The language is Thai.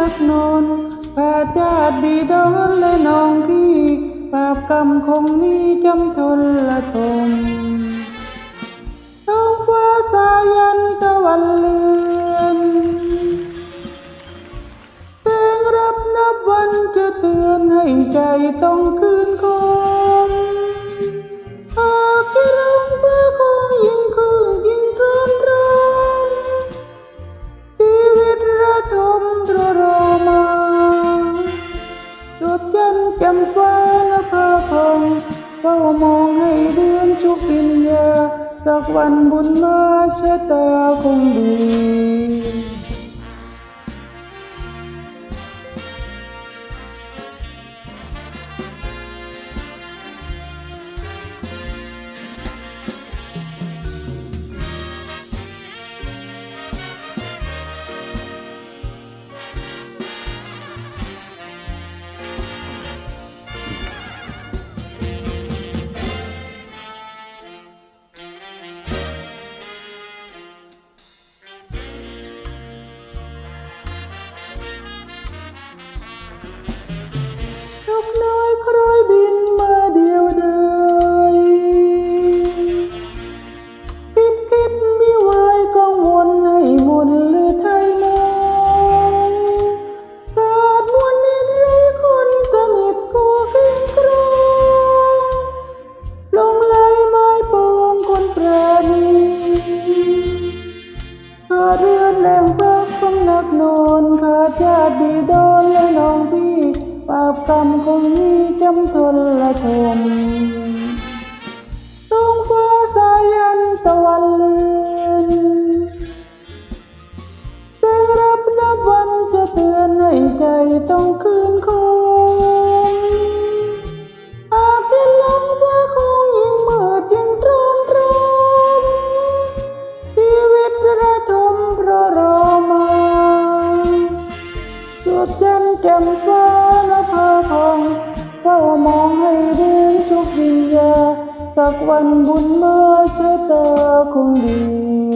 นักนอนพาญาติบิดอนและน้องพี่บาปกรรมคงมีจำทนละทมต้องฟ้าสายันตะวันเลือนเพลงรับนับวันจะเตือนให้ใจต้องคื มองให้เดือนชุบปิญญาสักวันบุญมาชะตาคงดี ชาดญาติบิดอนและน้องพี่บาปกรรมคงมีจำทนละทนต้องฟ้าสายันตะวัน แจ่มฟ้าและพาทองเฝ้ามองให้เดือนชุกวิญญาสักวันบุญเมื่อเชะตาคงดี